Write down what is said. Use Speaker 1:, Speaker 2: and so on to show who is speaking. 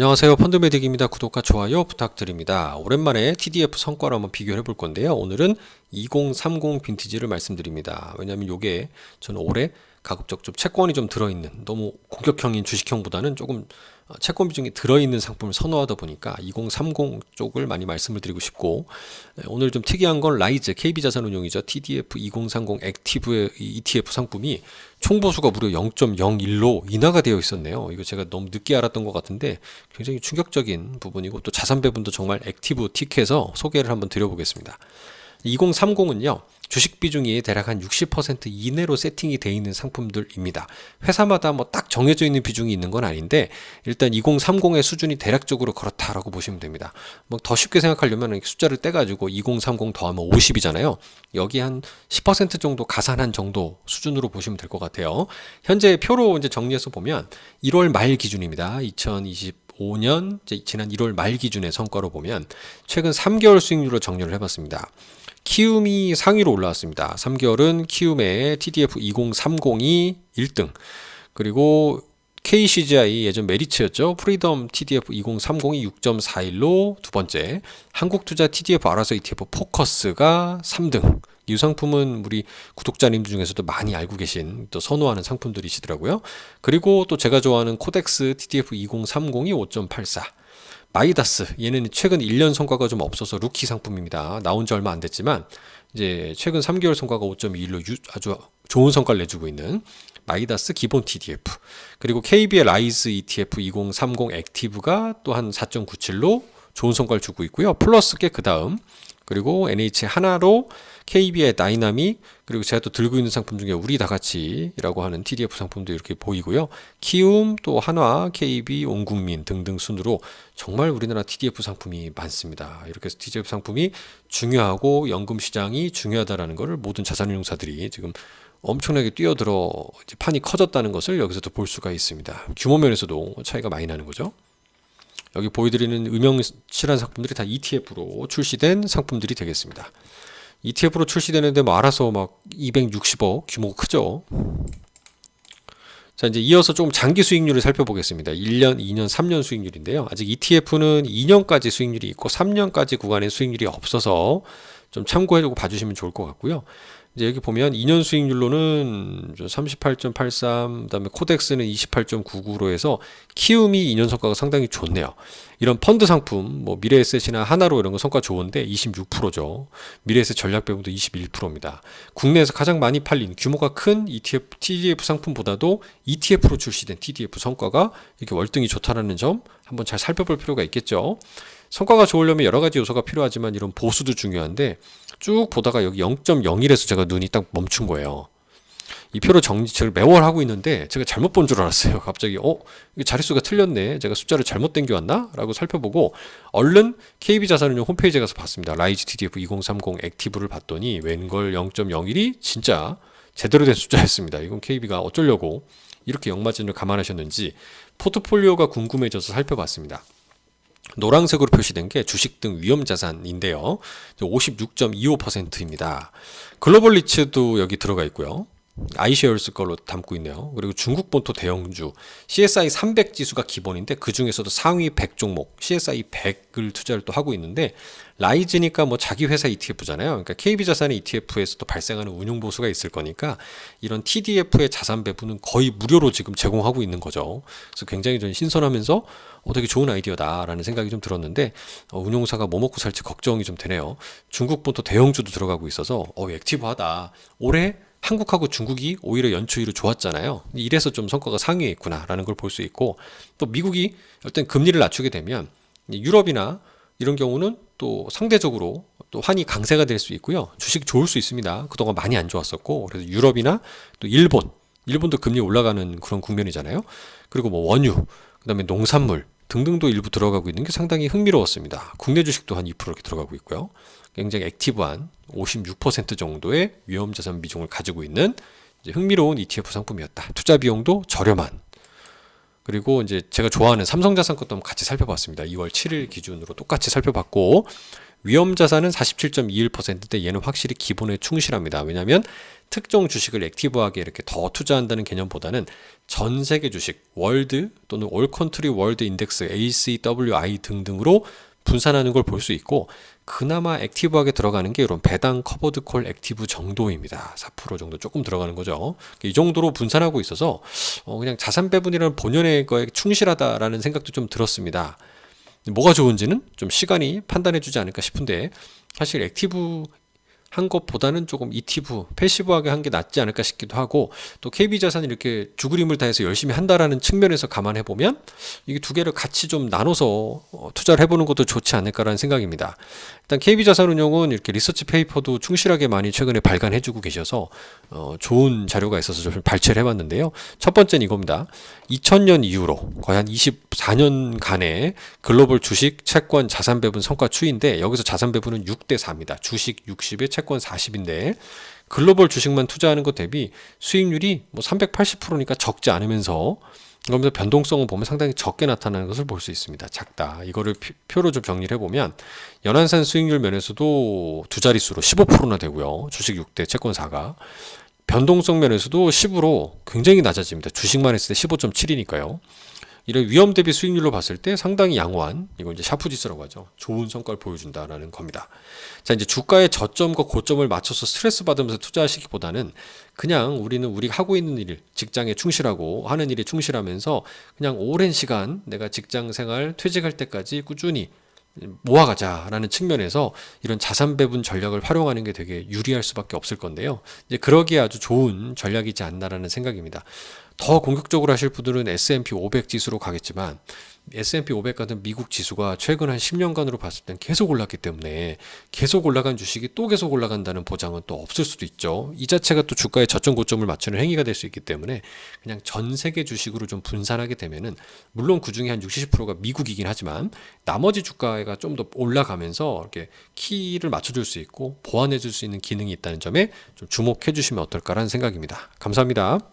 Speaker 1: 안녕하세요. 펀드메딕입니다. 구독과 좋아요 부탁드립니다. 오랜만에 TDF 성과를 한번 비교해 볼 건데요. 오늘은 2030 빈티지를 말씀드립니다. 왜냐하면 이게 저는 올해 가급적 좀 채권이 좀 들어있는 너무 공격형인 주식형보다는 조금 어, 채권 비중이 들어있는 상품을 선호하다 보니까 2030 쪽을 많이 말씀을 드리고 싶고 네, 오늘 좀 특이한 건 라이즈 KB자산운용이죠 TDF 2030 액티브의 ETF 상품이 총보수가 무려 0.01로 인하가 되어 있었네요. 이거 제가 너무 늦게 알았던 것 같은데 굉장히 충격적인 부분이고 또 자산 배분도 정말 액티브 틱해서 소개를 한번 드려보겠습니다. 2030은요. 주식 비중이 대략 한 60% 이내로 세팅이 되어 있는 상품들입니다. 회사마다 뭐 딱 정해져 있는 비중이 있는 건 아닌데 일단 2030의 수준이 대략적으로 그렇다라고 보시면 됩니다. 뭐 더 쉽게 생각하려면 숫자를 떼가지고 2030 더하면 50이잖아요. 여기 한 10% 정도 가산한 정도 수준으로 보시면 될 것 같아요. 현재 표로 이제 정리해서 보면 1월 말 기준입니다. 2020 5년 지난 1월 말 기준의 성과로 보면 최근 3개월 수익률로 정리를 해봤습니다. 키움이 상위로 올라왔습니다. 3개월은 키움의 TDF 2030이 1등. 그리고 KCGI 예전 메리츠였죠. 프리덤 TDF 2030이 6.41로 두 번째. 한국투자 TDF 알아서 ETF 포커스가 3등. 이 상품은 우리 구독자님들 중에서도 많이 알고 계신 또 선호하는 상품들이시더라고요. 그리고 또 제가 좋아하는 코덱스 TDF 2030이 5.84. 마이다스 얘는 최근 1년 성과가 좀 없어서 루키 상품입니다. 나온 지 얼마 안 됐지만 이제 최근 3개월 성과가 5.21로 아주 좋은 성과를 내주고 있는 마이다스 기본 TDF 그리고 KB의 라이즈 ETF 2030 액티브가 또한 4.97로 좋은 성과를 주고 있고요. 플러스 게 그 다음 그리고 NH 하나로 KB의 다이나믹 그리고 제가 또 들고 있는 상품 중에 우리 다 같이라고 하는 TDF 상품도 이렇게 보이고요. 키움 또 한화, KB, 온국민 등등 순으로 정말 우리나라 TDF 상품이 많습니다. 이렇게 해서 TDF 상품이 중요하고 연금 시장이 중요하다라는 것을 모든 자산운용사들이 지금 엄청나게 뛰어들어 판이 커졌다는 것을 여기서도 볼 수가 있습니다. 규모 면에서도 차이가 많이 나는 거죠. 여기 보여드리는 음영실한 상품들이 다 ETF로 출시된 상품들이 되겠습니다. ETF로 출시되는데 뭐 알아서 막 260억 규모가 크죠. 자, 이제 이어서 조금 장기 수익률을 살펴보겠습니다. 1년, 2년, 3년 수익률인데요. 아직 ETF는 2년까지 수익률이 있고 3년까지 구간의 수익률이 없어서 좀 참고해주고 봐주시면 좋을 것 같고요. 이제 여기 보면 2년 수익률로는 38.83, 그다음에 코덱스는 28.99로 해서 키움이 2년 성과가 상당히 좋네요. 이런 펀드 상품, 뭐 미래에셋이나 하나로 이런 거 성과 좋은데 26%죠. 미래에셋 전략 배분도 21%입니다. 국내에서 가장 많이 팔린 규모가 큰 ETF, TDF 상품보다도 ETF로 출시된 TDF 성과가 이렇게 월등히 좋다라는 점 한번 잘 살펴볼 필요가 있겠죠. 성과가 좋으려면 여러 가지 요소가 필요하지만 이런 보수도 중요한데 쭉 보다가 여기 0.01에서 제가 눈이 딱 멈춘 거예요. 이 표로 정지를 매월 하고 있는데 제가 잘못 본 줄 알았어요. 갑자기 어 이게 자릿수가 틀렸네. 제가 숫자를 잘못 땡겨왔나?라고 살펴보고 얼른 KB자산운용 홈페이지에 가서 봤습니다. 라이즈 TDF 2030 액티브를 봤더니 웬걸 0.01이 진짜 제대로 된 숫자였습니다. 이건 KB가 어쩌려고 이렇게 역마진을 감안하셨는지 포트폴리오가 궁금해져서 살펴봤습니다. 노란색으로 표시된 게 주식 등 위험 자산인데요. 56.25%입니다. 글로벌 리츠도 여기 들어가 있고요. 아이쉐어스 걸로 담고 있네요. 그리고 중국 본토 대형주 CSI 300 지수가 기본인데 그 중에서도 상위 100 종목 CSI 100을 투자를 또 하고 있는데 라이즈니까 뭐 자기 회사 ETF잖아요. 그러니까 KB 자산의 ETF에서도 발생하는 운용 보수가 있을 거니까 이런 TDF의 자산 배분은 거의 무료로 지금 제공하고 있는 거죠. 그래서 굉장히 좀 신선하면서 어, 되게 좋은 아이디어다라는 생각이 좀 들었는데 어, 운용사가 뭐 먹고 살지 걱정이 좀 되네요. 중국 본토 대형주도 들어가고 있어서 어, 액티브하다. 올해 한국하고 중국이 오히려 연초율이 좋았잖아요. 이래서 좀 성과가 상위에 있구나라는 걸 볼 수 있고 또 미국이 어떤 금리를 낮추게 되면 유럽이나 이런 경우는 또 상대적으로 또 환이 강세가 될 수 있고요. 주식 좋을 수 있습니다. 그동안 많이 안 좋았었고 그래서 유럽이나 또 일본, 일본도 금리 올라가는 그런 국면이잖아요. 그리고 뭐 원유, 그다음에 농산물 등등도 일부 들어가고 있는 게 상당히 흥미로웠습니다. 국내 주식도 한 2% 이렇게 들어가고 있고요. 굉장히 액티브한 56% 정도의 위험 자산 비중을 가지고 있는 흥미로운 ETF 상품이었다. 투자 비용도 저렴한. 그리고 이제 제가 좋아하는 삼성자산 것도 한번 같이 살펴봤습니다. 2월 7일 기준으로 똑같이 살펴봤고 위험 자산은 47.21%대 얘는 확실히 기본에 충실합니다. 왜냐하면 특정 주식을 액티브하게 이렇게 더 투자한다는 개념보다는 전 세계 주식, 월드 또는 올 컨트리 월드 인덱스, ACWI 등등으로 분산하는 걸 볼 수 있고 그나마 액티브하게 들어가는 게 이런 배당 커버드 콜 액티브 정도입니다. 4% 정도 조금 들어가는 거죠. 이 정도로 분산하고 있어서 어, 그냥 자산 배분이라는 본연의 거에 충실하다라는 생각도 좀 들었습니다. 뭐가 좋은지는 좀 시간이 판단해 주지 않을까 싶은데 사실 액티브 한 것보다는 조금 이티브, 패시브하게 한 게 낫지 않을까 싶기도 하고 또 KB자산이 이렇게 죽으림을 다해서 열심히 한다라는 측면에서 감안해 보면 이게 두 개를 같이 좀 나눠서 어, 투자를 해보는 것도 좋지 않을까라는 생각입니다. 일단 KB자산운용은 이렇게 리서치 페이퍼도 충실하게 많이 최근에 발간해주고 계셔서 어, 좋은 자료가 있어서 좀 발췌를 해봤는데요. 첫 번째는 이겁니다. 2000년 이후로 거의 한 24년간의 글로벌 주식, 채권, 자산 배분 성과 추이인데 여기서 자산 배분은 6대 4입니다. 주식 60에 채권 40인데 글로벌 주식만 투자하는 것 대비 수익률이 뭐 380%니까 적지 않으면서 그러면서 변동성을 보면 상당히 적게 나타나는 것을 볼 수 있습니다. 작다. 이거를 피- 표로 좀 정리를 해보면 연한산 수익률 면에서도 두 자릿수로 15%나 되고요. 주식 6대 채권 4가 변동성 면에서도 10으로 굉장히 낮아집니다. 주식만 했을 때 15.7이니까요. 이런 위험 대비 수익률로 봤을 때 상당히 양호한 이거 이제 샤프 지수라고 하죠. 좋은 성과를 보여준다라는 겁니다. 자 이제 주가의 저점과 고점을 맞춰서 스트레스 받으면서 투자하시기보다는 그냥 우리는 우리가 하고 있는 일, 직장에 충실하고 하는 일에 충실하면서 그냥 오랜 시간 내가 직장 생활 퇴직할 때까지 꾸준히 모아가자라는 측면에서 이런 자산 배분 전략을 활용하는 게 되게 유리할 수밖에 없을 건데요. 이제 그러기에 아주 좋은 전략이지 않나라는 생각입니다. 더 공격적으로 하실 분들은 S&P 500 지수로 가겠지만 S&P 500 같은 미국 지수가 최근 한 10년간으로 봤을 땐 계속 올랐기 때문에 계속 올라간 주식이 또 계속 올라간다는 보장은 또 없을 수도 있죠. 이 자체가 또 주가의 저점 고점을 맞추는 행위가 될 수 있기 때문에 그냥 전 세계 주식으로 좀 분산하게 되면은 물론 그 중에 한 60, 70%가 미국이긴 하지만 나머지 주가가 좀 더 올라가면서 이렇게 키를 맞춰줄 수 있고 보완해줄 수 있는 기능이 있다는 점에 좀 주목해 주시면 어떨까라는 생각입니다. 감사합니다.